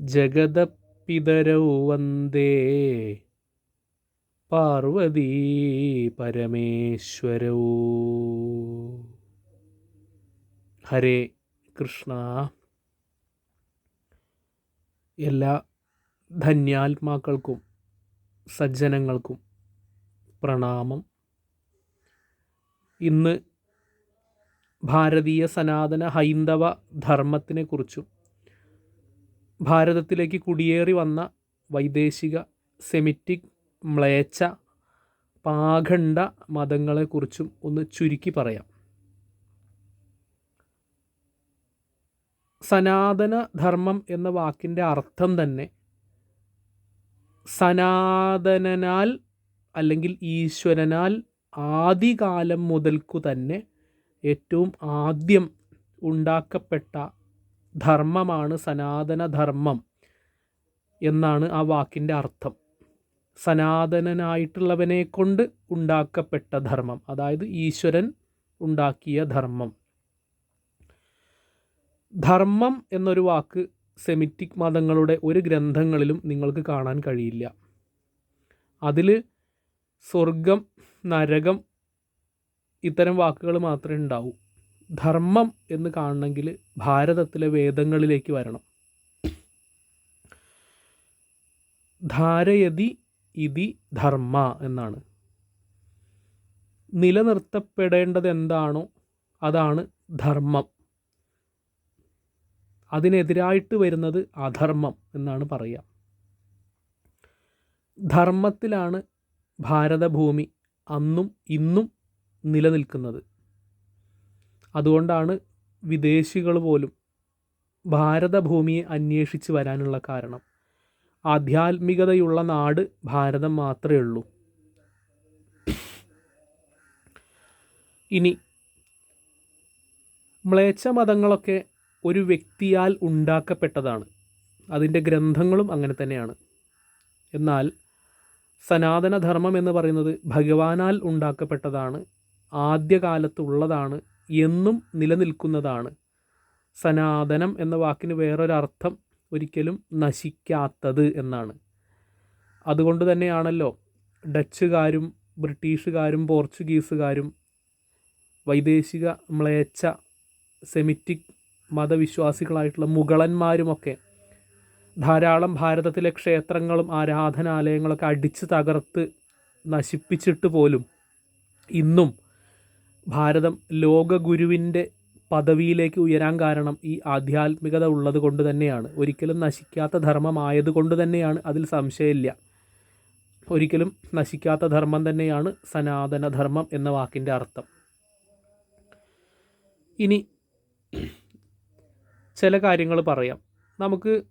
ജഗതപിതരൗ വന്ദേ പാർവതീ പരമേശ്വരൗ. ഹരേ കൃഷ്ണ. എല്ലാ ധന്യാത്മാക്കൾക്കും സജ്ജനങ്ങൾക്കും പ്രണാമം. ഇന്ന് ഭാരതീയ സനാതന ഹൈന്ദവ ധർമ്മത്തിനെക്കുറിച്ചും ഭാരതത്തിലേക്ക് കുടിയേറി വന്ന വൈദേശിക സെമിറ്റിക് മ്ലേച്ഛ പാഖണ്ഡ മതങ്ങളെക്കുറിച്ചും ഒന്ന് ചുരുക്കി പറയാം. സനാതന ധർമ്മം എന്ന വാക്കിന്റെ അർത്ഥം തന്നെ സനാതനാൽ അല്ലെങ്കിൽ ഈശ്വരനാൽ ആദികാലം മുതൽക്കു തന്നെ ഏറ്റവും ആദ്യം ഉണ്ടാക്കപ്പെട്ട ധർമ്മമാണ് സനാതനധർമ്മം എന്നാണ് ആ വാക്കിന്റെ അർത്ഥം. സനാതനനായിട്ടുള്ളവനെ കൊണ്ട് ഉണ്ടാക്കപ്പെട്ട ധർമ്മം അതായത് ഈശ്വരൻ ഉണ്ടാക്കിയ ധർമ്മം. ധർമ്മം എന്നൊരു വാക്ക് സെമിറ്റിക് മതങ്ങളുടെ ഒരു ഗ്രന്ഥങ്ങളിലും നിങ്ങൾക്ക് കാണാൻ കഴിയില്ല. അതിൽ സ്വർഗം നരകം ഇത്തരം വാക്കുകൾ മാത്രമേ ഉണ്ടാവൂ. ധർമ്മം എന്ന് കാണണമെങ്കിൽ ഭാരതത്തിലെ വേദങ്ങളിലേക്ക് വരണം. ധാരയതി ഇതി ധർമ്മ എന്നാണ്. നിലനിർത്തപ്പെടേണ്ടത് എന്താണോ അതാണ് ധർമ്മം. അതിനെതിരായിട്ട് വരുന്നത് അധർമ്മം എന്നാണ് പറയുക ധർമ്മത്തിലാണ് ഭാരതഭൂമി അന്നും ഇന്നും നിലനിൽക്കുന്നത്. അതുകൊണ്ടാണ് വിദേശികൾ പോലും ഭാരതഭൂമിയെ അന്വേഷിച്ച് വരാനുള്ള കാരണം. ആധ്യാത്മികതയുള്ള നാട് ഭാരതം മാത്രമേ ഉള്ളൂ. ഇനി മ്ലേച്ഛ മതങ്ങളൊക്കെ ഒരു വ്യക്തിയാൽ ഉണ്ടാക്കപ്പെട്ടതാണ്. അതിന്റെ ഗ്രന്ഥങ്ങളും അങ്ങനെ തന്നെയാണ്. എന്നാൽ സനാതനധർമ്മം എന്ന് പറയുന്നത് ഭഗവാനാൽ ഉണ്ടാക്കപ്പെട്ടതാണ് ആദ്യകാലത്തുള്ളതാണ് എന്നും നിലനിൽക്കുന്നതാണ്. സനാതനം എന്ന വാക്കിന് വേറൊരർത്ഥം ഒരിക്കലും നശിക്കാത്തത് എന്നാണ്. അതുകൊണ്ട് തന്നെയാണല്ലോ ഡച്ചുകാരും ബ്രിട്ടീഷുകാരും പോർച്ചുഗീസുകാരും വൈദേശിക മ്ലേച്ഛ സെമിറ്റിക് മതവിശ്വാസികളായിട്ടുള്ള മുഗളന്മാരുമൊക്കെ ധാരാളം ഭാരതത്തിലെ ക്ഷേത്രങ്ങളും ആരാധനാലയങ്ങളൊക്കെ അടിച്ചു തകർത്ത് നശിപ്പിച്ചിട്ട് പോലും ഇന്നും ഭാരതം ലോകഗുരുവിന്റെ പദവിയിലേക്ക് ഉയരാൻ കാരണം ഈ ആധ്യാത്മികത ഉള്ളത് കൊണ്ട് തന്നെയാണ്. ഒരിക്കലും നശിക്കാത്ത ധർമ്മമായത് കൊണ്ട് തന്നെയാണ് അതിൽ സംശയമില്ല. ഒരിക്കലും നശിക്കാത്ത ധർമ്മം തന്നെയാണ് സനാതനധർമ്മം എന്ന വാക്കിന്റെ അർത്ഥം. ഇനി ചില കാര്യങ്ങൾ പറയാം. നമുക്ക്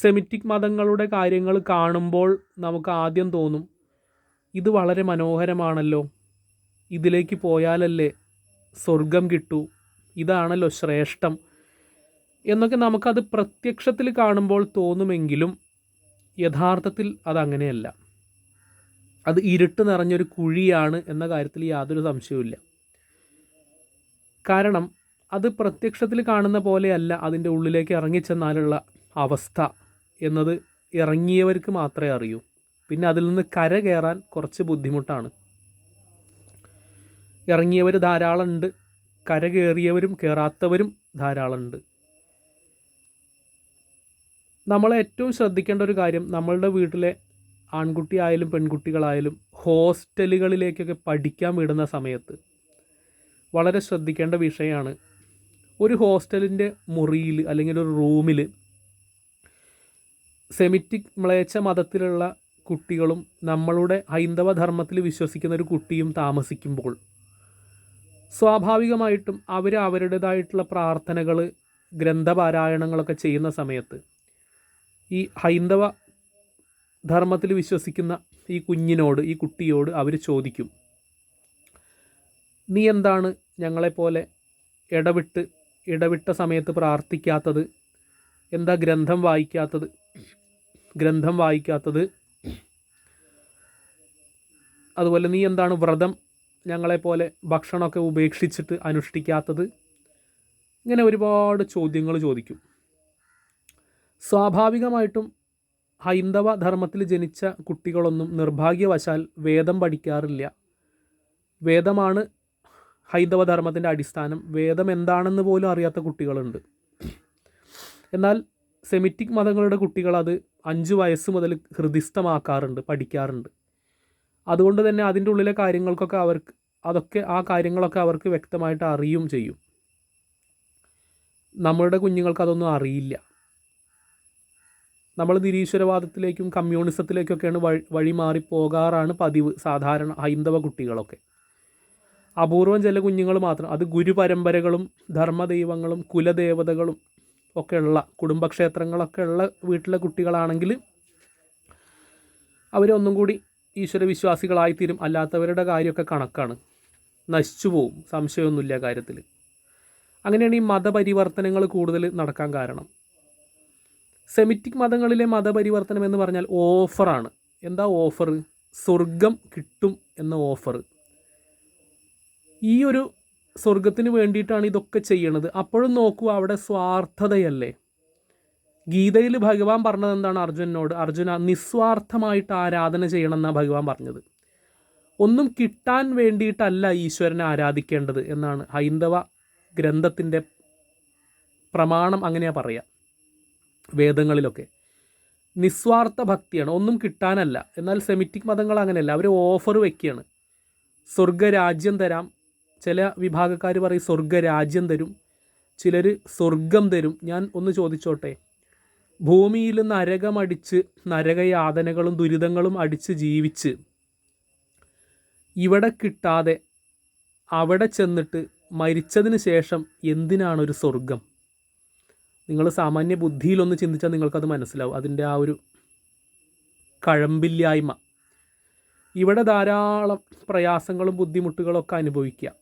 സെമിറ്റിക് മതങ്ങളുടെ കാര്യങ്ങൾ കാണുമ്പോൾ നമുക്ക് ആദ്യം തോന്നും ഇത് വളരെ മനോഹരമാണല്ലോ. ഇതിലേക്ക് പോയാലല്ലേ സ്വർഗം കിട്ടൂ? ഇതാണല്ലോ ശ്രേഷ്ഠം. എന്നൊക്കെ നമുക്കത് പ്രത്യക്ഷത്തിൽ കാണുമ്പോൾ തോന്നുമെങ്കിലും യഥാർത്ഥത്തിൽ അതങ്ങനെയല്ല. അത് ഇരുട്ട് നിറഞ്ഞൊരു കുഴിയാണ് എന്ന കാര്യത്തിൽ യാതൊരു സംശയവുമില്ല. കാരണം അത് പ്രത്യക്ഷത്തിൽ കാണുന്ന പോലെയല്ല അതിന്റെ ഉള്ളിലേക്ക് ഇറങ്ങിച്ചെന്നാലുള്ള അവസ്ഥ എന്നത് ഇറങ്ങിയവർക്ക് മാത്രമേ അറിയൂ. പിന്നെ അതിൽ നിന്ന് കര കയറാൻ കുറച്ച് ബുദ്ധിമുട്ടാണ്. ഇറങ്ങിയവർ ധാരാളമുണ്ട്. കര കയറിയവരും കയറാത്തവരും ധാരാളമുണ്ട്. നമ്മൾ ഏറ്റവും ശ്രദ്ധിക്കേണ്ട ഒരു കാര്യം നമ്മളുടെ വീട്ടിലെ ആൺകുട്ടിയായാലും പെൺകുട്ടികളായാലും ഹോസ്റ്റലുകളിലേക്കൊക്കെ പഠിക്കാൻ വിടുന്ന സമയത്ത് വളരെ ശ്രദ്ധിക്കേണ്ട വിഷയമാണ് ഒരു ഹോസ്റ്റലിന്റെ മുറിയിൽ അല്ലെങ്കിൽ ഒരു റൂമിൽ സെമിറ്റിക് മ്ലേച്ഛ മതത്തിലുള്ള കുട്ടികളും നമ്മളുടെ ഹൈന്ദവ ധർമ്മത്തിൽ വിശ്വസിക്കുന്ന ഒരു കുട്ടിയും താമസിക്കുമ്പോൾ സ്വാഭാവികമായിട്ടും അവർ അവരുടേതായിട്ടുള്ള പ്രാർത്ഥനകൾ ഗ്രന്ഥപാരായണങ്ങളൊക്കെ ചെയ്യുന്ന സമയത്ത് ഈ ഹൈന്ദവ ധർമ്മത്തിൽ വിശ്വസിക്കുന്ന ഈ കുഞ്ഞിനോട് ഈ കുട്ടിയോട് അവർ ചോദിക്കും നീ എന്താണ് ഞങ്ങളെപ്പോലെ ഇടവിട്ട് ഇടവിട്ട സമയത്ത് പ്രാർത്ഥിക്കാത്തത്? എന്താ ഗ്രന്ഥം വായിക്കാത്തത്? ഗ്രന്ഥം വായിക്കാത്തത്? അതുപോലെ നീ എന്താണ് വ്രതം ഞങ്ങളെപ്പോലെ ഭക്ഷണമൊക്കെ ഉപേക്ഷിച്ചിട്ട് അനുഷ്ഠിക്കാത്തത് ഇങ്ങനെ ഒരുപാട് ചോദ്യങ്ങൾ ചോദിക്കും. സ്വാഭാവികമായിട്ടും ഹൈന്ദവ ധർമ്മത്തിൽ ജനിച്ച കുട്ടികളൊന്നും നിർഭാഗ്യവശാൽ വേദം പഠിക്കാറില്ല. വേദമാണ് ഹൈന്ദവ ധർമ്മത്തിന്റെ അടിസ്ഥാനം. വേദം എന്താണെന്ന് പോലും അറിയാത്ത കുട്ടികളുണ്ട്. എന്നാൽ സെമിറ്റിക് മതങ്ങളുടെ കുട്ടികൾ അത് അഞ്ച് വയസ്സ് മുതൽ ഹൃദിസ്ഥമാക്കാറുണ്ട് പഠിക്കാറുണ്ട്. അതുകൊണ്ട് തന്നെ അതിന്റെ ഉള്ളിലെ കാര്യങ്ങൾക്കൊക്കെ അവർക്ക് അതൊക്കെ ആ കാര്യങ്ങളൊക്കെ അവർക്ക് വ്യക്തമായിട്ട് അറിയും ചെയ്യും. നമ്മളുടെ കുഞ്ഞുങ്ങൾക്ക് അതൊന്നും അറിയില്ല. നമ്മൾ നിരീശ്വരവാദത്തിലേക്കും കമ്മ്യൂണിസത്തിലേക്കൊക്കെയാണ് വഴി വഴി മാറി പോകാറാണ് പതിവ് സാധാരണ ഹൈന്ദവ കുട്ടികളൊക്കെ. അപൂർവം ചില കുഞ്ഞുങ്ങൾ മാത്രം അത് ഗുരുപരമ്പരകളും ധർമ്മദൈവങ്ങളും കുലദേവതകളും ഒക്കെ ഉള്ള കുടുംബക്ഷേത്രങ്ങളൊക്കെ ഉള്ള വീട്ടിലെ കുട്ടികളാണെങ്കിൽ അവരൊന്നും കൂടി ഈശ്വര വിശ്വാസികളായിത്തീരും അല്ലാത്തവരുടെ കാര്യമൊക്കെ കണക്കാണ്. നശിച്ചു പോവും. സംശയമൊന്നുമില്ല കാര്യത്തിൽ അങ്ങനെയാണ് ഈ മതപരിവർത്തനങ്ങൾ കൂടുതൽ നടക്കാൻ കാരണം. സെമിറ്റിക് മതങ്ങളിലെ മതപരിവർത്തനം എന്ന് പറഞ്ഞാൽ ഓഫറാണ്. എന്താ ഓഫർ സ്വർഗം കിട്ടും എന്ന ഓഫർ ഈ ഒരു സ്വർഗത്തിന് വേണ്ടിയിട്ടാണ് ഇതൊക്കെ ചെയ്യണത്. അപ്പോഴും നോക്കൂ അവിടെ സ്വാർത്ഥതയല്ലേ? ഗീതയിൽ ഭഗവാൻ പറഞ്ഞത് എന്താണ് അർജുനനോട്? അർജുന നിസ്വാർത്ഥമായിട്ട് ആരാധന ചെയ്യണം എന്നാണ് ഭഗവാൻ പറഞ്ഞത്. ഒന്നും കിട്ടാൻ വേണ്ടിയിട്ടല്ല ഈശ്വരനെ ആരാധിക്കേണ്ടത് എന്നാണ് ഹൈന്ദവ ഗ്രന്ഥത്തിന്റെ പ്രമാണം അങ്ങനെയാ പറയുക വേദങ്ങളിലൊക്കെ. നിസ്വാർത്ഥ ഭക്തിയാണ് ഒന്നും കിട്ടാനല്ല. എന്നാൽ സെമിറ്റിക് മതങ്ങൾ അങ്ങനെയല്ല അവർ ഓഫർ വയ്ക്കുകയാണ് സ്വർഗരാജ്യം തരാം. ചില വിഭാഗക്കാർ പറയും സ്വർഗരാജ്യം തരും. ചിലർ സ്വർഗം തരും. ഞാൻ ഒന്ന് ചോദിച്ചോട്ടെ? ഭൂമിയിൽ നരകമടിച്ച് നരകയാതനകളും ദുരിതങ്ങളും അടിച്ച് ജീവിച്ച് ഇവിടെ കിട്ടാതെ അവിടെ ചെന്നിട്ട് മരിച്ചതിന് ശേഷം എന്തിനാണ് ഒരു സ്വർഗം നിങ്ങൾ സാമാന്യ ബുദ്ധിയിലൊന്ന് ചിന്തിച്ചാൽ നിങ്ങൾക്കത് മനസ്സിലാവും. അതിന്റെ ആ ഒരു കഴമ്പില്ലായ്മ. ഇവിടെ ധാരാളം പ്രയാസങ്ങളും ബുദ്ധിമുട്ടുകളൊക്കെ അനുഭവിക്കുക.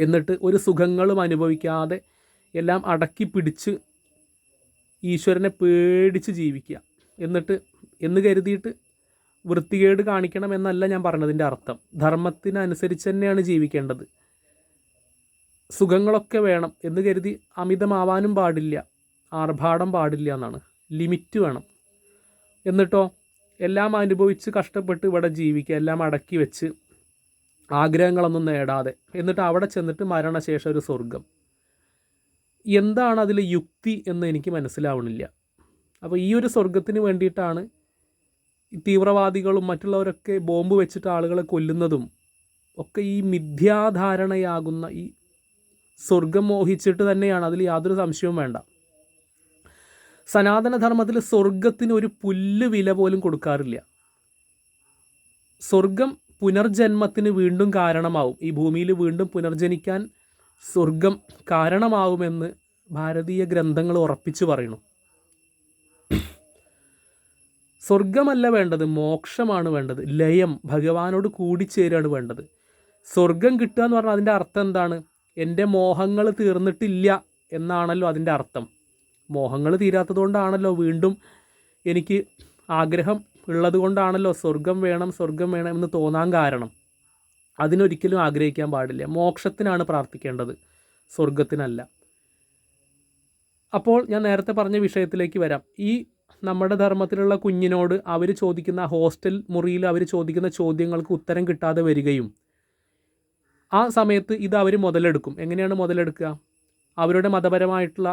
എന്നിട്ട് ഒരു സുഖങ്ങളും അനുഭവിക്കാതെ എല്ലാം അടക്കി പിടിച്ച് ഈശ്വരനെ പേടിച്ച് ജീവിക്കുക. എന്നിട്ട് എന്ന് കരുതിയിട്ട് വൃത്തികേട് കാണിക്കണം എന്നല്ല ഞാൻ പറഞ്ഞതിന്റെ അർത്ഥം. ധർമ്മത്തിനനുസരിച്ച് തന്നെയാണ് ജീവിക്കേണ്ടത്. സുഖങ്ങളൊക്കെ വേണം എന്ന് കരുതി അമിതമാവാനും പാടില്ല. ആർഭാടം പാടില്ല എന്നാണ്. ലിമിറ്റ് വേണം. എന്നിട്ടോ എല്ലാം അനുഭവിച്ച് കഷ്ടപ്പെട്ട് ഇവിടെ ജീവിക്കുക എല്ലാം അടക്കി വെച്ച് ആഗ്രഹങ്ങളൊന്നും നേടാതെ. എന്നിട്ട് അവിടെ ചെന്നിട്ട് മരണശേഷം ഒരു സ്വർഗം എന്താണ് അതിൽ യുക്തി എന്ന് എനിക്ക് മനസ്സിലാവണില്ല. അപ്പോൾ ഈ ഒരു സ്വർഗത്തിന് വേണ്ടിയിട്ടാണ് തീവ്രവാദികളും മറ്റുള്ളവരൊക്കെ ബോംബ് വെച്ചിട്ട് ആളുകളെ കൊല്ലുന്നതും ഒക്കെ ഈ മിഥ്യാധാരണയാകുന്ന ഈ സ്വർഗം മോഹിച്ചിട്ട് തന്നെയാണ്. അതിൽ യാതൊരു സംശയവും വേണ്ട. സനാതനധർമ്മത്തിൽ സ്വർഗത്തിന് ഒരു പുല്ല് വില പോലും കൊടുക്കാറില്ല. സ്വർഗം പുനർജന്മത്തിന് വീണ്ടും കാരണമാവും. ഈ ഭൂമിയിൽ വീണ്ടും പുനർജനിക്കാൻ സ്വർഗം കാരണമാവുമെന്ന് ഭാരതീയ ഗ്രന്ഥങ്ങൾ ഉറപ്പിച്ചു പറയുന്നു. സ്വർഗമല്ല വേണ്ടത് മോക്ഷമാണ് വേണ്ടത് ലയം ഭഗവാനോട് കൂടിച്ചേരുകയാണ് വേണ്ടത്. സ്വർഗം കിട്ടുക എന്ന് പറഞ്ഞാൽ അതിന്റെ അർത്ഥം എന്താണ്? എന്റെ മോഹങ്ങൾ തീർന്നിട്ടില്ല എന്നാണല്ലോ അതിന്റെ അർത്ഥം. മോഹങ്ങൾ തീരാത്തത് കൊണ്ടാണല്ലോ വീണ്ടും എനിക്ക് ആഗ്രഹം ഉള്ളത് കൊണ്ടാണല്ലോ സ്വർഗം വേണം സ്വർഗം വേണം എന്ന് തോന്നാൻ കാരണം. അതിനൊരിക്കലും ആഗ്രഹിക്കാൻ പാടില്ല. മോക്ഷത്തിനാണ് പ്രാർത്ഥിക്കേണ്ടത്. സ്വർഗത്തിനല്ല അപ്പോൾ ഞാൻ നേരത്തെ പറഞ്ഞ വിഷയത്തിലേക്ക് വരാം. ഈ നമ്മുടെ ധർമ്മത്തിലുള്ള കുഞ്ഞിനോട് അവർ ചോദിക്കുന്ന ഹോസ്റ്റൽ മുറിയിൽ അവർ ചോദിക്കുന്ന ചോദ്യങ്ങൾക്ക് ഉത്തരം കിട്ടാതെ വരികയും ആ സമയത്ത് ഇത് അവർ മുതലെടുക്കും. എങ്ങനെയാണ് മുതലെടുക്കുക? അവരുടെ മതപരമായിട്ടുള്ള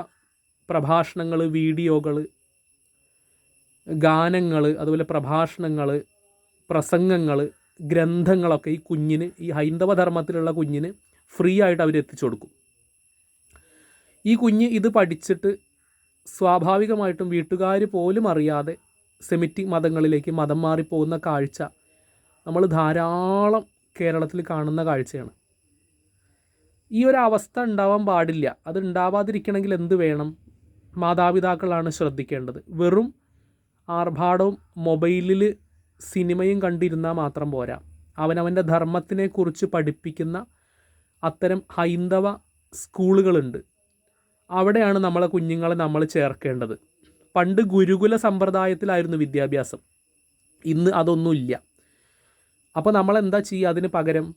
പ്രഭാഷണങ്ങൾ വീഡിയോകൾ ഗാനങ്ങൾ അതുപോലെ പ്രഭാഷണങ്ങൾ പ്രസംഗങ്ങൾ ഗ്രന്ഥങ്ങളൊക്കെ ഈ കുഞ്ഞിന് ഈ ഹൈന്ദവ ധർമ്മത്തിലുള്ള കുഞ്ഞിന് ഫ്രീ ആയിട്ട് അവർ എത്തിച്ചു കൊടുക്കും. ഈ കുഞ്ഞ് ഇത് പഠിച്ചിട്ട് സ്വാഭാവികമായിട്ടും വീട്ടുകാർ പോലും അറിയാതെ സെമിറ്റിക് മതങ്ങളിലേക്ക് മതം മാറിപ്പോകുന്ന കാഴ്ച നമ്മൾ ധാരാളം കേരളത്തിൽ കാണുന്ന കാഴ്ചയാണ്. ഈ ഒരു അവസ്ഥ ഉണ്ടാവാൻ പാടില്ല. അത് ഉണ്ടാവാതിരിക്കണമെങ്കിൽ എന്ത് വേണം? മാതാപിതാക്കളാണ് ശ്രദ്ധിക്കേണ്ടത്. വെറും ആർഭാടവും മൊബൈലിൽ സിനിമയും കണ്ടിരുന്നാൽ മാത്രം പോരാ. അവനവന്റെ ധർമ്മത്തിനെക്കുറിച്ച് പഠിപ്പിക്കുന്ന അത്തരം ഹൈന്ദവ സ്കൂളുകളുണ്ട്. അവിടെയാണ് നമ്മളെ കുഞ്ഞുങ്ങളെ നമ്മൾ ചേർക്കേണ്ടത്. പണ്ട് ഗുരുകുല സമ്പ്രദായത്തിലായിരുന്നു വിദ്യാഭ്യാസം. ഇന്ന് അതൊന്നുമില്ല. അപ്പോൾ നമ്മൾ എന്താ ചെയ്യുക അതിന് പകരം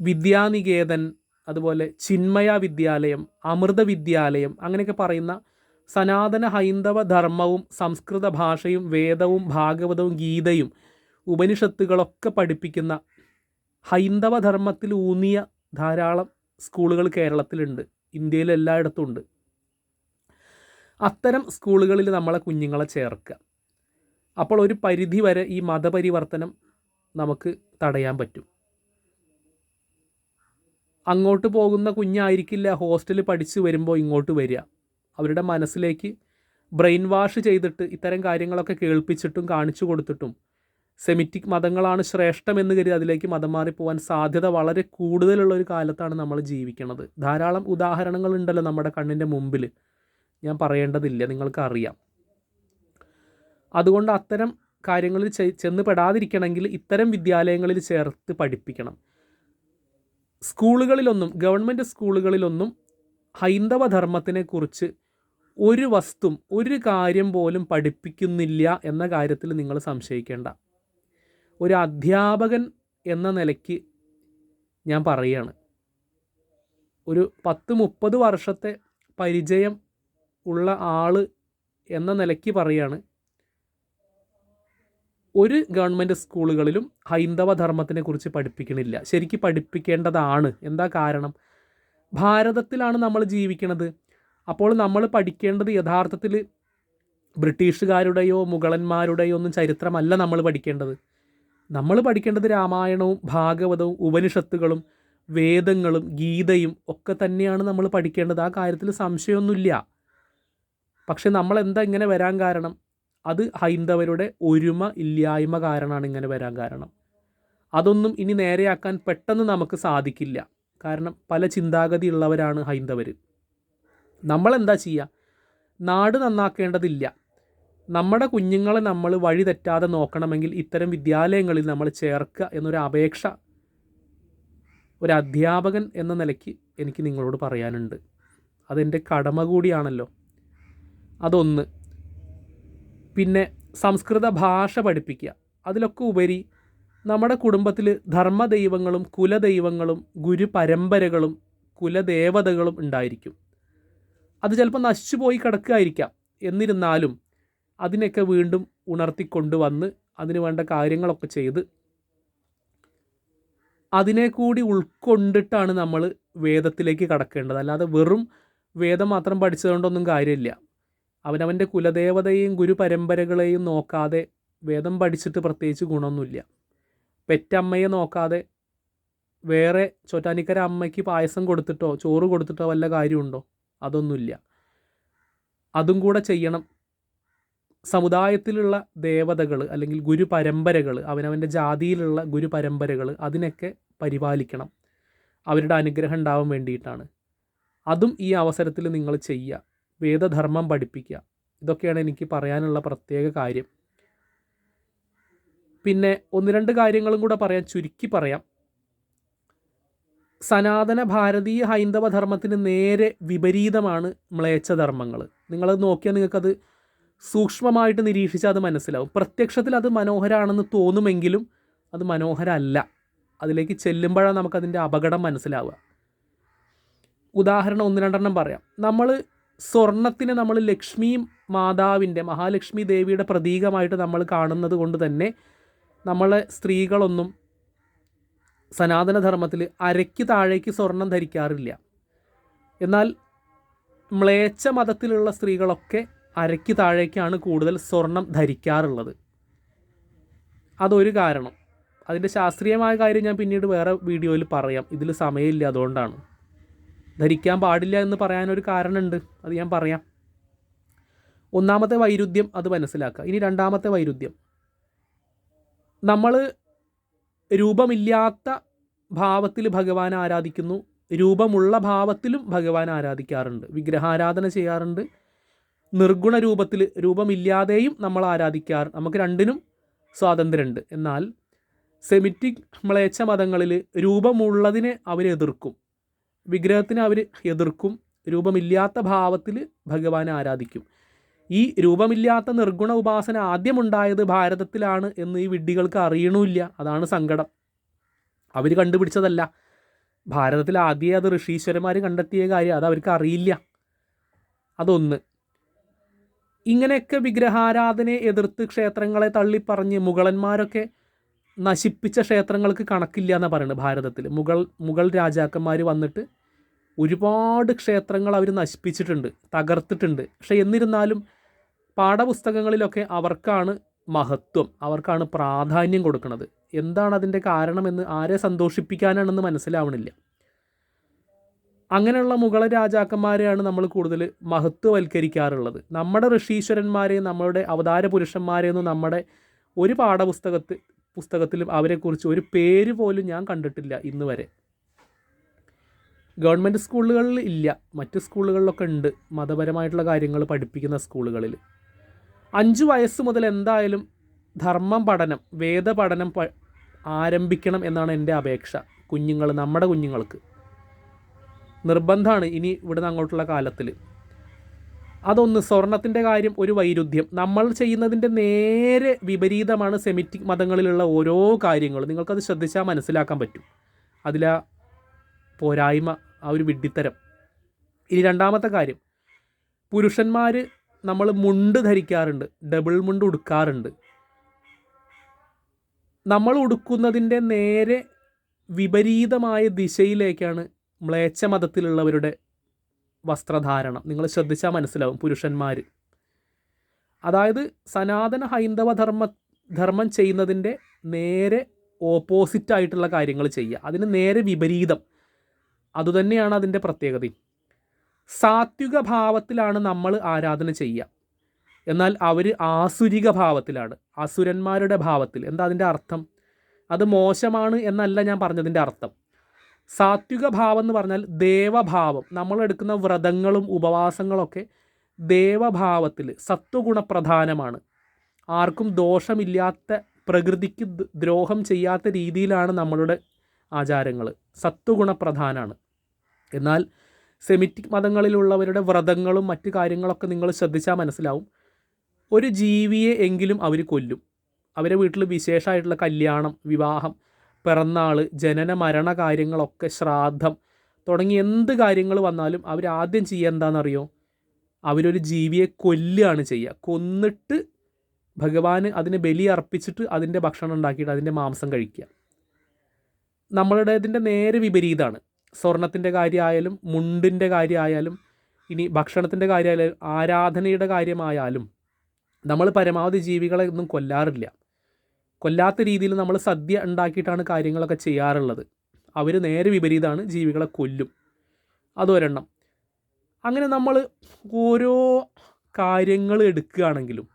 വിദ്യാനികേതൻ അതുപോലെ ചിന്മയ വിദ്യാലയം അമൃത വിദ്യാലയം അങ്ങനെയൊക്കെ പറയുന്ന സനാതന ഹൈന്ദവ ധർമ്മവും സംസ്കൃത ഭാഷയും വേദവും ഭാഗവതവും ഗീതയും ഉപനിഷത്തുകളൊക്കെ പഠിപ്പിക്കുന്ന ഹൈന്ദവ ധർമ്മത്തിൽ ഊന്നിയ ധാരാളം സ്കൂളുകൾ കേരളത്തിലുണ്ട്. ഇന്ത്യയിൽ എല്ലായിടത്തും ഉണ്ട്. അത്തരം സ്കൂളുകളിൽ നമ്മളെ കുഞ്ഞുങ്ങളെ ചേർക്കുക. അപ്പോൾ ഒരു പരിധി വരെ ഈ മതപരിവർത്തനം നമുക്ക് തടയാൻ പറ്റും. അങ്ങോട്ട് പോകുന്ന കുഞ്ഞായിരിക്കില്ല ഹോസ്റ്റലിൽ പഠിച്ചു വരുമ്പോൾ ഇങ്ങോട്ട് വരിക. അവരുടെ മനസ്സിലേക്ക് ബ്രെയിൻ വാഷ് ചെയ്തിട്ട് ഇത്തരം കാര്യങ്ങളൊക്കെ കേൾപ്പിച്ചിട്ടും കാണിച്ചു കൊടുത്തിട്ടും സെമിറ്റിക് മതങ്ങളാണ് ശ്രേഷ്ഠമെന്ന് കരുതി അതിലേക്ക് മതം മാറിപ്പോവാൻ സാധ്യത വളരെ കൂടുതലുള്ള ഒരു കാലത്താണ് നമ്മൾ ജീവിക്കുന്നത് ധാരാളം ഉദാഹരണങ്ങൾ ഉണ്ടല്ലോ നമ്മുടെ കണ്ണിന്റെ മുമ്പിൽ ഞാൻ പറയേണ്ടതില്ല നിങ്ങൾക്ക് അറിയാം അതുകൊണ്ട് അത്തരം കാര്യങ്ങളിൽ ചെന്ന് പെടാതിരിക്കണമെങ്കിൽ ഇത്തരം വിദ്യാലയങ്ങളിൽ ചേർത്ത് പഠിപ്പിക്കണം. സ്കൂളുകളിലൊന്നും ഗവൺമെന്റ് സ്കൂളുകളിലൊന്നും ഹൈന്ദവ ധർമ്മത്തിനെക്കുറിച്ച് ഒരു വസ്തും ഒരു കാര്യം പോലും പഠിപ്പിക്കുന്നില്ല എന്ന കാര്യത്തിൽ നിങ്ങൾ സംശയിക്കേണ്ട. ഒരു അധ്യാപകൻ എന്ന നിലയ്ക്ക് ഞാൻ പറയുകയാണ് ഒരു പത്ത് മുപ്പത് വർഷത്തെ പരിചയം ഉള്ള ആൾ എന്ന നിലയ്ക്ക് പറയുകയാണ് ഒരു ഗവൺമെന്റ് സ്കൂളുകളിലും ഹൈന്ദവ ധർമ്മത്തിനെ കുറിച്ച് പഠിപ്പിക്കണില്ല. ശരിക്കും പഠിപ്പിക്കേണ്ടതാണ്. എന്താ കാരണം? ഭാരതത്തിലാണ് നമ്മൾ ജീവിക്കുന്നത് അപ്പോൾ നമ്മൾ പഠിക്കേണ്ടത് യഥാർത്ഥത്തിൽ ബ്രിട്ടീഷുകാരുടെയോ മുഗളന്മാരുടെയോ ഒന്നും ചരിത്രമല്ല നമ്മൾ പഠിക്കേണ്ടത്. നമ്മൾ പഠിക്കേണ്ടത് രാമായണവും ഭാഗവതവും ഉപനിഷത്തുകളും വേദങ്ങളും ഗീതയും ഒക്കെ തന്നെയാണ് നമ്മൾ പഠിക്കേണ്ടത്. ആ കാര്യത്തിൽ സംശയമൊന്നുമില്ല. പക്ഷെ നമ്മൾ എന്താ ഇങ്ങനെ വരാൻ കാരണം? അത് ഹൈന്ദവരുടെ ഒരുമ ഇല്ലായ്മ കാരണമാണ് ഇങ്ങനെ വരാൻ കാരണം. അതൊന്നും ഇനി നേരെയാക്കാൻ പെട്ടെന്ന് നമുക്ക് സാധിക്കില്ല. കാരണം പല ചിന്താഗതി ഉള്ളവരാണ് ഹൈന്ദവർ നമ്മളെന്താ ചെയ്യുക നാട് നന്നാക്കേണ്ടതില്ല. നമ്മുടെ കുഞ്ഞുങ്ങളെ നമ്മൾ വഴി തെറ്റാതെ നോക്കണമെങ്കിൽ ഇത്തരം വിദ്യാലയങ്ങളിൽ നമ്മൾ ചേർക്കുക എന്നൊരു അപേക്ഷ ഒരു അധ്യാപകൻ എന്ന നിലയ്ക്ക് എനിക്ക് നിങ്ങളോട് പറയാനുണ്ട്. അതെന്റെ കടമ കൂടിയാണല്ലോ. അതൊന്ന്. പിന്നെ സംസ്കൃത ഭാഷ പഠിപ്പിക്കുക. അതിലൊക്കെ ഉപരി നമ്മുടെ കുടുംബത്തിൽ ധർമ്മദൈവങ്ങളും കുലദൈവങ്ങളും ഗുരുപരമ്പരകളും കുലദേവതകളും ഉണ്ടായിരിക്കും. അത് ചിലപ്പോൾ നശിച്ചു പോയി കിടക്കുകയായിരിക്കാം. എന്നിരുന്നാലും അതിനൊക്കെ വീണ്ടും ഉണർത്തിക്കൊണ്ടുവന്ന് അതിന് വേണ്ട കാര്യങ്ങളൊക്കെ ചെയ്ത് അതിനെ കൂടി ഉൾക്കൊണ്ടിട്ടാണ് നമ്മൾ വേദത്തിലേക്ക് കടക്കേണ്ടത്. അല്ലാതെ വെറും വേദം മാത്രം പഠിച്ചതുകൊണ്ടൊന്നും കാര്യമില്ല. അവനവന്റെ കുലദേവതയെയും ഗുരുപരമ്പരകളെയും നോക്കാതെ വേദം പഠിച്ചിട്ട് പ്രത്യേകിച്ച് ഗുണമൊന്നുമില്ല. പെറ്റമ്മയെ നോക്കാതെ വേറെ ചോറ്റാനിക്കര അമ്മയ്ക്ക് പായസം കൊടുത്തിട്ടോ ചോറ് കൊടുത്തിട്ടോ വല്ല കാര്യമുണ്ടോ? അതൊന്നുമില്ല. അതും കൂടെ ചെയ്യണം. സമുദായത്തിലുള്ള ദേവതകൾ അല്ലെങ്കിൽ ഗുരുപരമ്പരകൾ അവനവന്റെ ജാതിയിലുള്ള ഗുരുപരമ്പരകൾ അതിനൊക്കെ പരിപാലിക്കണം. അവരുടെ അനുഗ്രഹം ഉണ്ടാവാൻ വേണ്ടിയിട്ടാണ്. അതും ഈ അവസരത്തിൽ നിങ്ങൾ ചെയ്യുക. വേദധർമ്മം പഠിപ്പിക്കുക. ഇതൊക്കെയാണ് എനിക്ക് പറയാനുള്ള പ്രത്യേക കാര്യം. പിന്നെ ഒന്ന് രണ്ട് കാര്യങ്ങളും കൂടെ പറയാം ചുരുക്കി പറയാം. സനാതന ഭാരതീയ ഹൈന്ദവ ധർമ്മത്തിന് നേരെ വിപരീതമാണ് മ്ലേച്ഛധർമ്മങ്ങൾ. നിങ്ങളത് നോക്കിയാൽ നിങ്ങൾക്കത് സൂക്ഷ്മമായിട്ട് നിരീക്ഷിച്ചാൽ അത് മനസ്സിലാവും. പ്രത്യക്ഷത്തിൽ അത് മനോഹരമാണെന്ന് തോന്നുമെങ്കിലും അത് മനോഹരമല്ല. അതിലേക്ക് ചെല്ലുമ്പോഴാണ് നമുക്കതിന്റെ അപകടം മനസ്സിലാവുക. ഉദാഹരണം ഒന്ന് രണ്ടെണ്ണം പറയാം. നമ്മൾ സ്വർണത്തിനെ നമ്മൾ ലക്ഷ്മി മാതാവിന്റെ മഹാലക്ഷ്മി ദേവിയുടെ പ്രതീകമായിട്ട് നമ്മൾ കാണുന്നത് കൊണ്ട് തന്നെ നമ്മളെ സ്ത്രീകളൊന്നും സനാതനധർമ്മത്തിൽ അരയ്ക്ക് താഴേക്ക് സ്വർണം ധരിക്കാറില്ല. എന്നാൽ മ്ലേച്ഛ മതത്തിലുള്ള സ്ത്രീകളൊക്കെ അരയ്ക്ക് താഴേക്കാണ് കൂടുതൽ സ്വർണം ധരിക്കാറുള്ളത്. അതൊരു കാരണം. അതിന്റെ ശാസ്ത്രീയമായ കാര്യം ഞാൻ പിന്നീട് വേറെ വീഡിയോയിൽ പറയാം. ഇതിൽ സമയമില്ല അതുകൊണ്ടാണ്. ധരിക്കാൻ പാടില്ല എന്ന് പറയാനൊരു കാരണമുണ്ട്. അത് ഞാൻ പറയാം. ഒന്നാമത്തെ വൈരുദ്ധ്യം അത് മനസ്സിലാക്കുക. ഇനി രണ്ടാമത്തെ വൈരുദ്ധ്യം. നമ്മൾ രൂപമില്ലാത്ത ഭാവത്തിൽ ഭഗവാനെ ആരാധിക്കുന്നു. രൂപമുള്ള ഭാവത്തിലും ഭഗവാനെ ആരാധിക്കാറുണ്ട്. വിഗ്രഹാരാധന ചെയ്യാറുണ്ട്. നിർഗുണ രൂപത്തിൽ രൂപമില്ലാതെയും നമ്മൾ ആരാധിക്കാറ് നമുക്ക് രണ്ടിനും സ്വാതന്ത്ര്യമുണ്ട്. എന്നാൽ സെമിറ്റിക് മ്ലേച്ഛ മതങ്ങളിൽ രൂപമുള്ളതിനെ അവരെതിർക്കും വിഗ്രഹത്തിനെ അവർ എതിർക്കും. രൂപമില്ലാത്ത ഭാവത്തിൽ ഭഗവാനെ ആരാധിക്കും. ഈ രൂപമില്ലാത്ത നിർഗുണ ഉപാസന ആദ്യമുണ്ടായത് ഭാരതത്തിലാണ് എന്ന് ഈ വിഡ്ഢികൾക്ക് അറിയണമില്ല. അതാണ് സങ്കടം. അവർ കണ്ടുപിടിച്ചതല്ല. ഭാരതത്തിൽ ആദ്യമേ അത് ഋഷീശ്വരന്മാർ കണ്ടെത്തിയ കാര്യം അത് അവർക്ക് അറിയില്ല. അതൊന്ന്. ഇങ്ങനെയൊക്കെ വിഗ്രഹാരാധനയെ എതിർത്ത് ക്ഷേത്രങ്ങളെ തള്ളിപ്പറഞ്ഞ് മുഗളന്മാരൊക്കെ നശിപ്പിച്ച ക്ഷേത്രങ്ങൾക്ക് കണക്കില്ല എന്നാണ് പറയുന്നത് ഭാരതത്തിൽ. മുഗൾ മുഗൾ രാജാക്കന്മാർ വന്നിട്ട് ഒരുപാട് ക്ഷേത്രങ്ങൾ അവർ നശിപ്പിച്ചിട്ടുണ്ട് തകർത്തിട്ടുണ്ട്. പക്ഷേ എന്നിരുന്നാലും പാഠപുസ്തകങ്ങളിലൊക്കെ അവർക്കാണ് മഹത്വം അവർക്കാണ് പ്രാധാന്യം കൊടുക്കുന്നത്. എന്താണ് അതിന്റെ കാരണമെന്ന് ആരെ സന്തോഷിപ്പിക്കാനാണെന്ന് മനസ്സിലാവണില്ല. അങ്ങനെയുള്ള മുഗള രാജാക്കന്മാരെയാണ് നമ്മൾ കൂടുതൽ മഹത്വവൽക്കരിക്കാറുള്ളത്. നമ്മുടെ ഋഷീശ്വരന്മാരെ നമ്മളുടെ അവതാര പുരുഷന്മാരെയൊന്നും നമ്മുടെ ഒരു പാഠപുസ്തകത്തിൽ പുസ്തകത്തിലും അവരെക്കുറിച്ച് ഒരു പേര് പോലും ഞാൻ കണ്ടിട്ടില്ല ഇന്ന് വരെ. ഗവൺമെന്റ് സ്കൂളുകളിൽ ഇല്ല. മറ്റ് സ്കൂളുകളിലൊക്കെ ഉണ്ട്. മതപരമായിട്ടുള്ള കാര്യങ്ങൾ പഠിപ്പിക്കുന്ന സ്കൂളുകളിൽ. അഞ്ച് വയസ്സ് മുതൽ എന്തായാലും ധർമ്മം പഠനം വേദപഠനം ആരംഭിക്കണം എന്നാണ് എന്റെ അപേക്ഷ. കുഞ്ഞുങ്ങൾ നമ്മുടെ കുഞ്ഞുങ്ങൾക്ക്. നിർബന്ധമാണ് ഇനി ഇവിടുന്ന് അങ്ങോട്ടുള്ള കാലത്തിൽ അതൊന്ന് സ്വർണത്തിന്റെ കാര്യം ഒരു വൈരുദ്ധ്യം. നമ്മൾ ചെയ്യുന്നതിന്റെ നേരെ വിപരീതമാണ് സെമിറ്റിക് മതങ്ങളിലുള്ള ഓരോ കാര്യങ്ങളും. നിങ്ങൾക്കത് ശ്രദ്ധിച്ചാൽ മനസ്സിലാക്കാൻ പറ്റും. അതിലാ പോരായ്മ ആ ഒരു വിഡ്ഢിത്തരം. ഇനി രണ്ടാമത്തെ കാര്യം. പുരുഷന്മാർ നമ്മൾ മുണ്ട് ധരിക്കാറുണ്ട്. ഡബിൾ മുണ്ട് ഉടുക്കാറുണ്ട്. നമ്മൾ ഉടുക്കുന്നതിന്റെ നേരെ വിപരീതമായ ദിശയിലേക്കാണ് മ്ലേച്ഛ മതത്തിലുള്ളവരുടെ വസ്ത്രധാരണം. നിങ്ങൾ ശ്രദ്ധിച്ചാൽ മനസ്സിലാവും പുരുഷന്മാർ. അതായത് സനാതന ഹൈന്ദവ ധർമ്മ ധർമ്മം ചെയ്യുന്നതിന്റെ നേരെ ഓപ്പോസിറ്റ് ആയിട്ടുള്ള കാര്യങ്ങൾ ചെയ്യുക. അതിന് നേരെ വിപരീതം. അതുതന്നെയാണ് അതിന്റെ പ്രത്യേകത സാത്വിക ഭാവത്തിലാണ് നമ്മൾ ആരാധന ചെയ്യുക. എന്നാൽ അവർ ആസുരിക ഭാവത്തിലാണ് അസുരന്മാരുടെ ഭാവത്തിൽ. എന്താ അതിന്റെ അർത്ഥം? അത് മോശമാണ് എന്നല്ല ഞാൻ പറഞ്ഞതിന്റെ അർത്ഥം. സാത്വിക ഭാവം എന്ന് പറഞ്ഞാൽ ദേവഭാവം. നമ്മൾ എടുക്കുന്ന വ്രതങ്ങളും ഉപവാസങ്ങളൊക്കെ ദേവഭാവത്തിൽ സത്വഗുണപ്രധാനമാണ്. ആർക്കും ദോഷമില്ലാത്ത പ്രകൃതിക്ക് ദ്രോഹം ചെയ്യാത്ത രീതിയിലാണ് നമ്മളുടെ ആചാരങ്ങൾ. സത്വഗുണപ്രധാനാണ്. എന്നാൽ സെമിറ്റിക് മതങ്ങളിലുള്ളവരുടെ വ്രതങ്ങളും മറ്റു കാര്യങ്ങളൊക്കെ നിങ്ങൾ ശ്രദ്ധിച്ചാൽ മനസ്സിലാവും. ഒരു ജീവിയെ എങ്കിലും അവർ കൊല്ലും. അവരെ വീട്ടിൽ വിശേഷമായിട്ടുള്ള കല്യാണം വിവാഹം പിറന്നാൾ ജനന മരണ കാര്യങ്ങളൊക്കെ ശ്രാദ്ധം തുടങ്ങി എന്ത് കാര്യങ്ങൾ വന്നാലും അവർ ആദ്യം ചെയ്യുക എന്താണെന്നറിയോ? അവരൊരു ജീവിയെ കൊല്ലുകയാണ് ചെയ്യുക. കൊന്നിട്ട് ഭഗവാന് അതിന് ബലി അർപ്പിച്ചിട്ട് അതിന്റെ ഭക്ഷണം ഉണ്ടാക്കിയിട്ട് അതിന്റെ മാംസം കഴിക്കുക. നമ്മളുടേതിന്റെ നേരെ വിപരീതമാണ്. സ്വർണത്തിന്റെ കാര്യമായാലും മുണ്ടിന്റെ കാര്യമായാലും ഇനി ഭക്ഷണത്തിന്റെ കാര്യമായാലും ആരാധനയുടെ കാര്യമായാലും നമ്മൾ പരമാവധി ജീവികളെ ഒന്നും കൊല്ലാറില്ല. കൊല്ലാത്ത രീതിയിൽ നമ്മൾ സദ്യ ഉണ്ടാക്കിയിട്ടാണ് കാര്യങ്ങളൊക്കെ ചെയ്യാറുള്ളത്. അവർ നേരെ വിപരീതമാണ് ജീവികളെ കൊല്ലും. അതൊരെണ്ണം. അങ്ങനെ നമ്മൾ ഓരോ കാര്യങ്ങൾ എടുക്കുകയാണെങ്കിലും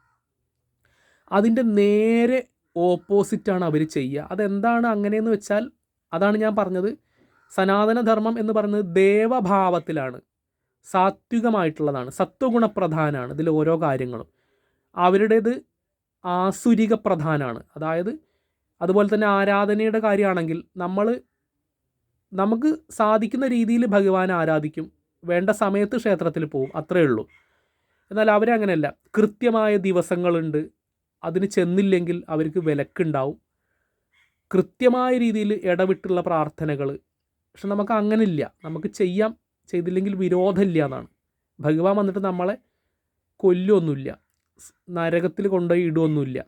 അതിന്റെ നേരെ ഓപ്പോസിറ്റാണ് അവർ ചെയ്യുക. അതെന്താണ് അങ്ങനെയെന്ന് വെച്ചാൽ അതാണ് ഞാൻ പറഞ്ഞത്. സനാതനധർമ്മം എന്ന് പറയുന്നത് ദേവഭാവത്തിലാണ്. സാത്വികമായിട്ടുള്ളതാണ് സത്വഗുണപ്രധാനാണ് ഇതിൽ ഓരോ കാര്യങ്ങളും. അവരുടേത് ആസുരിക പ്രധാനാണ് അതായത് അതുപോലെ തന്നെ ആരാധനയുടെ കാര്യമാണെങ്കിൽ നമ്മൾ നമുക്ക് സാധിക്കുന്ന രീതിയിൽ ഭഗവാൻ ആരാധിക്കും. വേണ്ട സമയത്ത് ക്ഷേത്രത്തിൽ പോകും അത്രയേ ഉള്ളൂ. എന്നാൽ അവരങ്ങനെയല്ല കൃത്യമായ ദിവസങ്ങളുണ്ട്. അതിന് ചെന്നില്ലെങ്കിൽ അവർക്ക് വിലക്കുണ്ടാവും. കൃത്യമായ രീതിയിൽ ഇടവിട്ടുള്ള പ്രാർത്ഥനകൾ പക്ഷെ നമുക്ക് അങ്ങനെ ഇല്ല നമുക്ക് ചെയ്യാം. ചെയ്തില്ലെങ്കിൽ വിരോധമില്ല എന്നാണ്. ഭഗവാൻ വന്നിട്ട് നമ്മളെ കൊല്ലൊന്നുമില്ല നരകത്തിൽ കൊണ്ടുപോയി ഇടുമൊന്നുമില്ല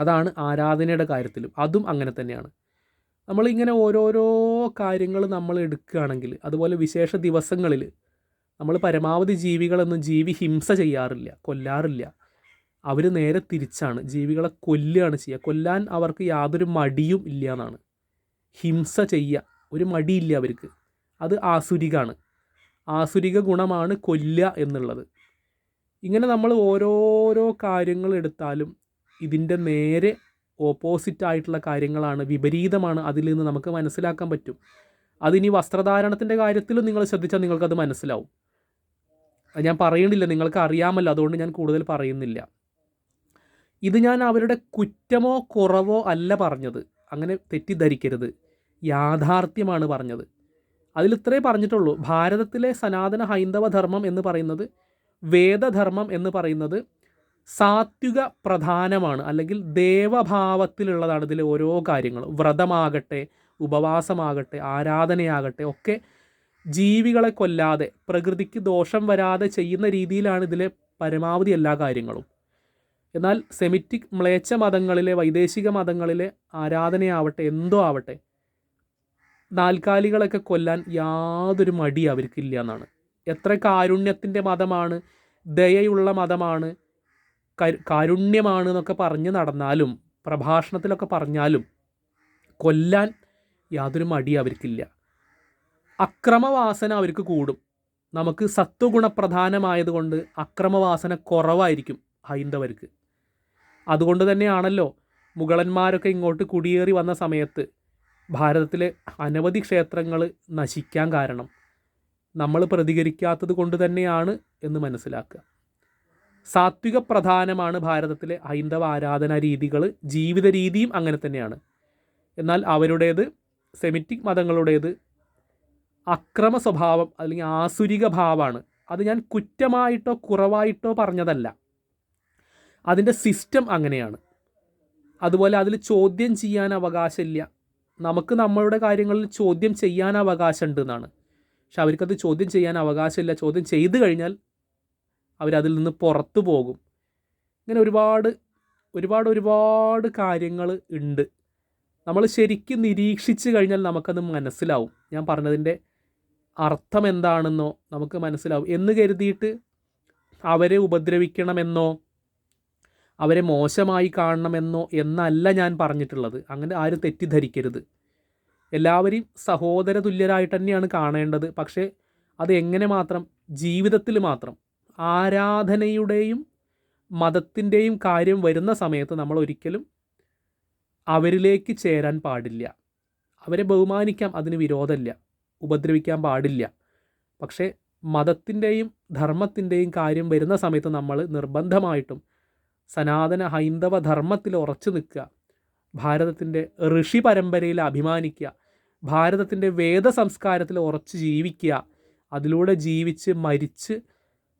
അതാണ് ആരാധനയുടെ കാര്യത്തിലും. അതും അങ്ങനെ തന്നെയാണ്. നമ്മളിങ്ങനെ ഓരോരോ കാര്യങ്ങൾ നമ്മൾ എടുക്കുകയാണെങ്കിൽ അതുപോലെ വിശേഷ ദിവസങ്ങളിൽ നമ്മൾ പരമാവധി ജീവികളൊന്നും ജീവി ഹിംസ ചെയ്യാറില്ല കൊല്ലാറില്ല. അവർ നേരെ തിരിച്ചാണ്. ജീവികളെ കൊല്ലുകയാണ് ചെയ്യുക. കൊല്ലാൻ അവർക്ക് യാതൊരു മടിയും ഇല്ല എന്നാണ്. ഹിംസ ചെയ്യുക. ഒരു മടിയില്ല അവർക്ക്. അത് ആസുരികാണ്. ആസുരിക ഗുണമാണ് കൊല്ല എന്നുള്ളത്. ഇങ്ങനെ നമ്മൾ ഓരോരോ കാര്യങ്ങൾ എടുത്താലും ഇതിന്റെ നേരെ ഓപ്പോസിറ്റ് ആയിട്ടുള്ള കാര്യങ്ങളാണ്. വിപരീതമാണ് അതിൽ നിന്ന് നമുക്ക് മനസ്സിലാക്കാൻ പറ്റും. അതിനി വസ്ത്രധാരണത്തിന്റെ കാര്യത്തിലും നിങ്ങൾ ശ്രദ്ധിച്ചാൽ നിങ്ങൾക്കത് മനസ്സിലാവും. ഞാൻ പറയുന്നില്ല നിങ്ങൾക്ക് അറിയാമല്ലോ അതുകൊണ്ട് ഞാൻ കൂടുതൽ പറയുന്നില്ല. ഇത് ഞാൻ അവരുടെ കുറ്റമോ കുറവോ അല്ല പറഞ്ഞത്. അങ്ങനെ തെറ്റിദ്ധരിക്കരുത്. യാഥാർത്ഥ്യമാണ് പറഞ്ഞത്. അതിലിത്രേ പറഞ്ഞിട്ടുള്ളൂ. ഭാരതത്തിലെ സനാതന ഹൈന്ദവ ധർമ്മം എന്ന് പറയുന്നത് വേദധർമ്മം എന്ന് പറയുന്നത് സാത്വിക പ്രധാനമാണ്. അല്ലെങ്കിൽ ദേവഭാവത്തിലുള്ളതാണ് ഇതിലെ ഓരോ കാര്യങ്ങളും വ്രതമാകട്ടെ ഉപവാസമാകട്ടെ ആരാധനയാകട്ടെ ഒക്കെ ജീവികളെ കൊല്ലാതെ പ്രകൃതിക്ക് ദോഷം വരാതെ ചെയ്യുന്ന രീതിയിലാണ് ഇതിലെ പരമാവധി എല്ലാ കാര്യങ്ങളും. എന്നാൽ സെമിറ്റിക് മ്ലേച്ഛ മതങ്ങളിലെ വൈദേശിക മതങ്ങളിലെ ആരാധനയാവട്ടെ എന്തോ ആവട്ടെ നാൽക്കാലികളൊക്കെ കൊല്ലാൻ യാതൊരു മടി അവർക്കില്ല എന്നാണ്. എത്ര കാരുണ്യത്തിന്റെ മതമാണ് ദയയുള്ള മതമാണ് കരു- കാരുണ്യമാണ് എന്നൊക്കെ പറഞ്ഞ് നടന്നാലും പ്രഭാഷണത്തിലൊക്കെ പറഞ്ഞാലും കൊല്ലാൻ യാതൊരു മടി അവർക്കില്ല. അക്രമവാസന അവർക്ക് കൂടും. നമുക്ക് സത്വഗുണപ്രധാനമായതുകൊണ്ട് അക്രമവാസന കുറവായിരിക്കും ഹൈന്ദവർക്ക്. അതുകൊണ്ട് തന്നെയാണല്ലോ മുഗളന്മാരൊക്കെ ഇങ്ങോട്ട് കുടിയേറി വന്ന സമയത്ത് ഭാരതത്തിലെ അനവധി ക്ഷേത്രങ്ങൾ നശിക്കാൻ കാരണം നമ്മൾ പ്രതികരിക്കാത്തത് കൊണ്ട് തന്നെയാണ് എന്ന് മനസ്സിലാക്കുക. സാത്വിക പ്രധാനമാണ് ഭാരതത്തിലെ ഹൈന്ദവ ആരാധനാ രീതികൾ ജീവിത രീതിയും അങ്ങനെ തന്നെയാണ്. എന്നാൽ അവരുടേത് സെമിറ്റിക് മതങ്ങളുടേത് അക്രമ സ്വഭാവം അല്ലെങ്കിൽ ആസുരിക ഭാവമാണ്. അത് ഞാൻ കുറ്റമായിട്ടോ കുറവായിട്ടോ പറഞ്ഞതല്ല. അതിന്റെ സിസ്റ്റം അങ്ങനെയാണ്. അതുപോലെ അതിൽ ചോദ്യം ചെയ്യാൻ അവകാശമില്ല. നമുക്ക് നമ്മളുടെ കാര്യങ്ങളിൽ ചോദ്യം ചെയ്യാൻ അവകാശമുണ്ട് എന്നാണ് പക്ഷെ അവർക്കത് ചോദ്യം ചെയ്യാൻ അവകാശമില്ല. ചോദ്യം ചെയ്തു കഴിഞ്ഞാൽ അവരതിൽ നിന്ന് പുറത്തു പോകും. ഇങ്ങനെ ഒരുപാട് ഒരുപാട് ഒരുപാട് കാര്യങ്ങൾ ഉണ്ട്. നമ്മൾ ശരിക്കും നിരീക്ഷിച്ചു കഴിഞ്ഞാൽ നമുക്കത് മനസ്സിലാവും. ഞാൻ പറഞ്ഞതിന്റെ അർത്ഥം എന്താണെന്നോ നമുക്ക് മനസ്സിലാവും. എന്ന് കരുതിയിട്ട് അവരെ ഉപദ്രവിക്കണമെന്നോ അവരെ മോശമായി കാണണമെന്നോ എന്നല്ല ഞാൻ പറഞ്ഞിട്ടുള്ളത്. അങ്ങനെ ആരും തെറ്റിദ്ധരിക്കരുത്. എല്ലാവരെയും സഹോദര തുല്യരായിട്ട് തന്നെയാണ് കാണേണ്ടത്. പക്ഷേ അത് എങ്ങനെ മാത്രം? ജീവിതത്തിൽ മാത്രം. ആരാധനയുടെയും മതത്തിന്റെയും കാര്യം വരുന്ന സമയത്ത് നമ്മൾ ഒരിക്കലും അവരിലേക്ക് ചേരാൻ പാടില്ല. അവരെ ബഹുമാനിക്കാം അതിന് വിരോധമില്ല. ഉപദ്രവിക്കാൻ പാടില്ല. പക്ഷേ മതത്തിന്റെയും ധർമ്മത്തിന്റെയും കാര്യം വരുന്ന സമയത്ത് നമ്മൾ നിർബന്ധമായിട്ടും സനാതന ഹൈന്ദവ ധർമ്മത്തിൽ ഉറച്ചു നിൽക്കുക. ഭാരതത്തിന്റെ ഋഷി പരമ്പരയിൽ അഭിമാനിക്കുക. ഭാരതത്തിന്റെ വേദ സംസ്കാരത്തിൽ ഉറച്ചു ജീവിക്കുക. അതിലൂടെ ജീവിച്ച് മരിച്ച്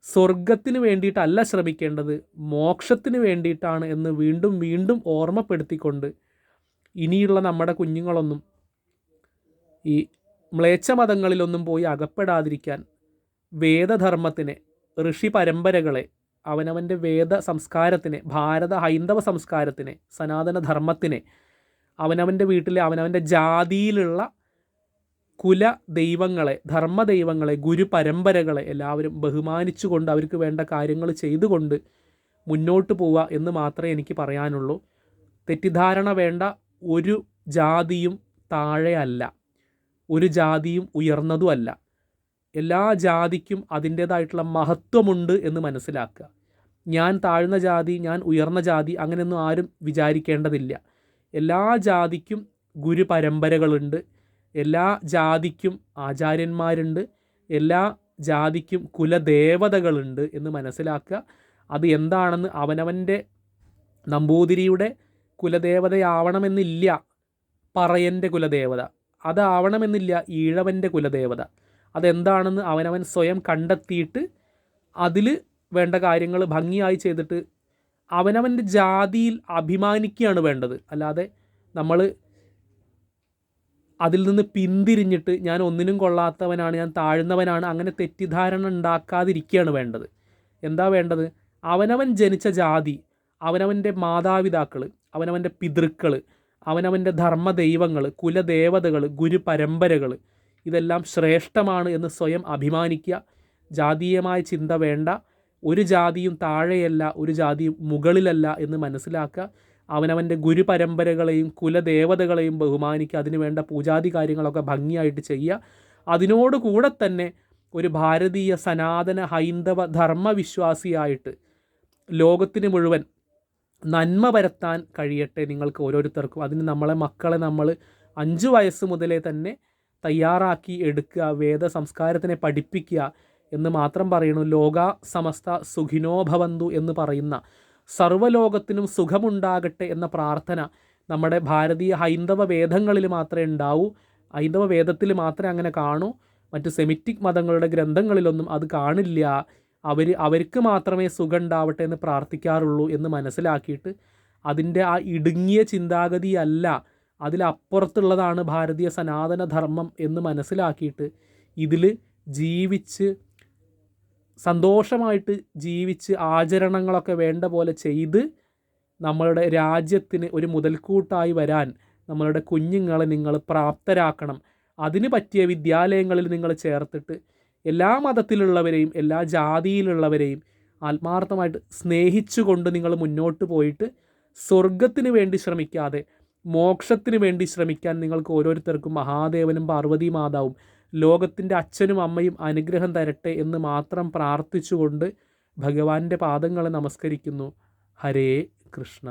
സ്വർഗത്തിന് വേണ്ടിയിട്ടല്ല ശ്രമിക്കേണ്ടത് മോക്ഷത്തിന് വേണ്ടിയിട്ടാണ് എന്ന് വീണ്ടും വീണ്ടും ഓർമ്മപ്പെടുത്തിക്കൊണ്ട് ഇനിയുള്ള നമ്മുടെ കുഞ്ഞുങ്ങളൊന്നും ഈ മ്ലേച്ഛ മതങ്ങളിലൊന്നും പോയി അകപ്പെടാതിരിക്കാൻ വേദധർമ്മത്തിനെ ഋഷി പരമ്പരകളെ അവനവന്റെ വേദ സംസ്കാരത്തിനെ ഭാരത ഹൈന്ദവ സംസ്കാരത്തിനെ സനാതന ധർമ്മത്തിനെ അവനവന്റെ വീട്ടിലെ അവനവന്റെ ജാതിയിലുള്ള കുല ദൈവങ്ങളെ ധർമ്മ ദൈവങ്ങളെ ഗുരു പരമ്പരകളെ എല്ലാവരും ബഹുമാനിച്ചുകൊണ്ട് അവർക്ക് വേണ്ട കാര്യങ്ങൾ ചെയ്തുകൊണ്ട് മുന്നോട്ട് പോവുക എന്ന് മാത്രമേ എനിക്ക് പറയാനുള്ളൂ. തെറ്റിദ്ധാരണ വേണ്ട ഒരു ജാതിയും താഴെയല്ല. ഒരു ജാതിയും ഉയർന്നതുമല്ല എല്ലാ ജാതിക്കും അതിന്റേതായിട്ടുള്ള മഹത്വമുണ്ട് എന്ന് മനസ്സിലാക്കുക. ഞാൻ താഴ്ന്ന ജാതി ഞാൻ ഉയർന്ന ജാതി അങ്ങനെയൊന്നും ആരും വിചാരിക്കേണ്ടതില്ല. എല്ലാ ജാതിക്കും ഗുരു പരമ്പരകളുണ്ട് എല്ലാ ജാതിക്കും ആചാര്യന്മാരുണ്ട്. എല്ലാ ജാതിക്കും കുലദേവതകളുണ്ട് എന്ന് മനസ്സിലാക്കുക. അത് എന്താണെന്ന് അവനവന്റെ നമ്പൂതിരിയുടെ കുലദേവതയാവണമെന്നില്ല പറയന്റെ കുലദേവത. അതാവണമെന്നില്ല ഈഴവന്റെ കുലദേവത. അതെന്താണെന്ന് അവനവൻ സ്വയം കണ്ടെത്തിയിട്ട് അതിൽ വേണ്ട കാര്യങ്ങൾ ഭംഗിയായി ചെയ്തിട്ട് അവനവന്റെ ജാതിയിൽ അഭിമാനിക്കുകയാണ് വേണ്ടത്. അല്ലാതെ നമ്മൾ അതിൽ നിന്ന് പിന്തിരിഞ്ഞിട്ട് ഞാൻ ഒന്നിനും കൊള്ളാത്തവനാണ് ഞാൻ താഴ്ന്നവനാണ് അങ്ങനെ തെറ്റിദ്ധാരണ ഉണ്ടാക്കാതിരിക്കുകയാണ് വേണ്ടത്. എന്താ വേണ്ടത്? അവനവൻ ജനിച്ച ജാതി അവനവന്റെ മാതാപിതാക്കൾ അവനവന്റെ പിതൃക്കൾ അവനവന്റെ ധർമ്മ ദൈവങ്ങൾ കുലദേവതകൾ ഗുരു പരമ്പരകൾ ഇതെല്ലാം ശ്രേഷ്ഠമാണ് എന്ന് സ്വയം അഭിമാനിക്കുക. ജാതീയമായ ചിന്ത വേണ്ട. ഒരു ജാതിയും താഴെയല്ല ഒരു ജാതിയും മുകളിലല്ല എന്ന് മനസ്സിലാക്കുക. അവനവന്റെ ഗുരുപരമ്പരകളെയും കുലദേവതകളെയും ബഹുമാനിക്കുക. അതിനുവേണ്ട പൂജാതി കാര്യങ്ങളൊക്കെ ഭംഗിയായിട്ട് ചെയ്യുക. അതിനോട് കൂടെ തന്നെ ഒരു ഭാരതീയ സനാതന ഹൈന്ദവ ധർമ്മവിശ്വാസിയായിട്ട് ലോകത്തിന് മുഴുവൻ നന്മ പരത്താൻ കഴിയട്ടെ നിങ്ങൾക്ക് ഓരോരുത്തർക്കും. അതിന് നമ്മളെ മക്കളെ നമ്മൾ അഞ്ച് വയസ്സ് മുതലേ തന്നെ തയ്യാറാക്കി എടുക്കുക വേദ സംസ്കാരത്തിനെ പഠിപ്പിക്കുക എന്ന് മാത്രം പറയണു ലോക സമസ്ത സുഖിനോഭവന്തു എന്ന് പറയുന്ന സർവലോകത്തിനും സുഖമുണ്ടാകട്ടെ എന്ന പ്രാർത്ഥന നമ്മുടെ ഭാരതീയ ഹൈന്ദവ വേദങ്ങളിൽ മാത്രമേ ഉണ്ടാവൂ. ഹൈന്ദവ വേദത്തിൽ മാത്രമേ അങ്ങനെ കാണൂ. മറ്റ് സെമിറ്റിക് മതങ്ങളുടെ ഗ്രന്ഥങ്ങളിലൊന്നും അത് കാണില്ല. അവർ അവർക്ക് മാത്രമേ സുഖം ഉണ്ടാവട്ടെ എന്ന് പ്രാർത്ഥിക്കാറുള്ളൂ എന്ന് മനസ്സിലാക്കിയിട്ട് അതിന്റെ ആ ഇടുങ്ങിയ ചിന്താഗതിയല്ല അതിലപ്പുറത്തുള്ളതാണ് ഭാരതീയ സനാതന ധർമ്മം എന്ന് മനസ്സിലാക്കിയിട്ട് ഇതിൽ ജീവിച്ച് സന്തോഷമായിട്ട് ജീവിച്ച് ആചരണങ്ങളൊക്കെ വേണ്ട പോലെ ചെയ്ത് നമ്മളുടെ രാജ്യത്തിന് ഒരു മുതൽക്കൂട്ടായി വരാൻ നമ്മളുടെ കുഞ്ഞുങ്ങളെ നിങ്ങൾ പ്രാപ്തരാക്കണം. അതിന് പറ്റിയ വിദ്യാലയങ്ങളിൽ നിങ്ങൾ ചേർത്തിട്ട് എല്ലാ മതത്തിലുള്ളവരെയും എല്ലാ ജാതിയിലുള്ളവരെയും ആത്മാർത്ഥമായിട്ട് സ്നേഹിച്ചുകൊണ്ട് നിങ്ങൾ മുന്നോട്ട് പോയിട്ട് സ്വർഗത്തിന് വേണ്ടി ശ്രമിക്കാതെ മോക്ഷത്തിന് വേണ്ടി ശ്രമിക്കാൻ നിങ്ങൾക്ക് ഓരോരുത്തർക്കും മഹാദേവനും പാർവതി മാതാവും ലോകത്തിന്റെ അച്ഛനും അമ്മയും അനുഗ്രഹം തരട്ടെ എന്ന് മാത്രം പ്രാർത്ഥിച്ചുകൊണ്ട് ഭഗവാന്റെ പാദങ്ങളെ നമസ്കരിക്കുന്നു. ഹരേ കൃഷ്ണ.